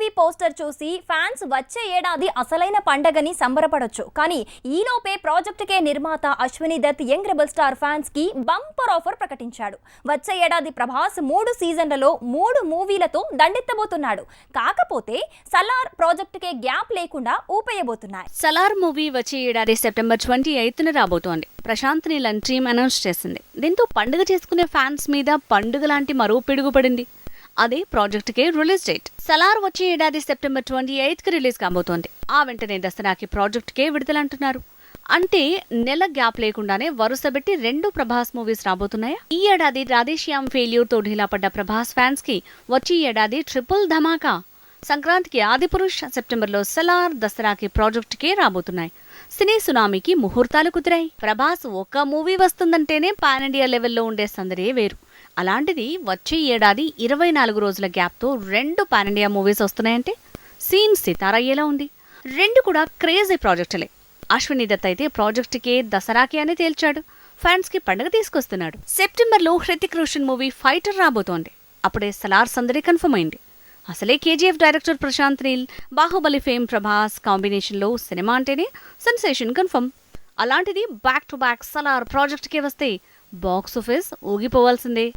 Movie poster చూసి fans వచ్చే ఏడాది అసలైన పండగని సంబరపడొచ్చు. కానీ ఈలోపే ప్రాజెక్టుకే నిర్మాత Ashwini Dutt young rebel star ఫ్యాన్స్కి బంపర్ ఆఫర్ ప్రకటించాడు. వచ్చే ఏడాది ప్రభాస్ మూడు సీజన్లలో మూడు మూవీలతో దండెత్తబోతున్నాడు. కాకపోతే సలార్ ప్రాజెక్టుకే గ్యాప్ లేకుండా ఊపేయబోతున్నాయి. సలార్ మూవీ వచ్చే ఏడాది సెప్టెంబర్ ట్వంటీ ఎయిత్న రాబోతోంది. ప్రశాంత్ నీలన్ టీమ్ అనౌన్స్ చేసింది. దీంతో పండుగ చేసుకునే ఫ్యాన్స్ మీద పండుగ లాంటి మరో పిడుగు పడింది. అదే project K release date. Salaar వచ్చే ఏడాది సెప్టెంబర్ ట్వంటీ ఎయిత్కి రిలీజ్ కాబోతోంది. ఆ వెంటనే దసరాకి ప్రాజెక్ట్ కే విడుదలంటున్నారు. అంటే నెల గ్యాప్ లేకుండానే వరుస పెట్టి రెండు ప్రభాస్ మూవీస్ రాబోతున్నాయా? ఈ ఏడాది రాధేశ్యామ్ ఫెయిల్యూర్తో ఢీలా పడ్డ ప్రభాస్ ఫ్యాన్స్కి వచ్చే ఏడాది ట్రిపుల్ ధమాకా. సంక్రాంతికి ఆదిపురుష్ సెప్టెంబర్లో సలార్ దసరాకి ప్రాజెక్ట్ కే రాబోతున్నాయి. సినీ సునామీకి ముహూర్తాలు కుదిరాయి. ప్రభాస్ ఒక్క మూవీ వస్తుందంటేనే పాన్ ఇండియా లెవెల్లో ఉండే సందడే వేరు. అలాంటిది వచ్చే ఏడాది ఇరవై నాలుగు రోజుల గ్యాప్తో రెండు పాన్ ఇండియా మూవీస్ వస్తున్నాయంటే సీన్ సితారయ్యేలా ఉంది. రెండు కూడా క్రేజీ ప్రాజెక్టులే. అశ్విని దత్ అయితే ప్రాజెక్టుకే దసరాకి అని తేల్చాడు. ఫ్యాన్స్కి పండుగ తీసుకొస్తున్నాడు. సెప్టెంబర్లో హృతిక్ రోషన్ మూవీ ఫైటర్ రాబోతోంది. అప్పుడే సలార్ సందడి కన్ఫర్మ్ అయింది. అసలే KGF director Prashanth Neel Baahubali fame Prabhas కాంబినేషన్లో సినిమా అంటేనే సెన్సేషన్ కన్ఫర్మ్. అలాంటిది బ్యాక్ టు బ్యాక్ సలార్ ప్రాజెక్ట్కే వస్తే బాక్స్ ఆఫీస్ ఊగిపోవాల్సిందే.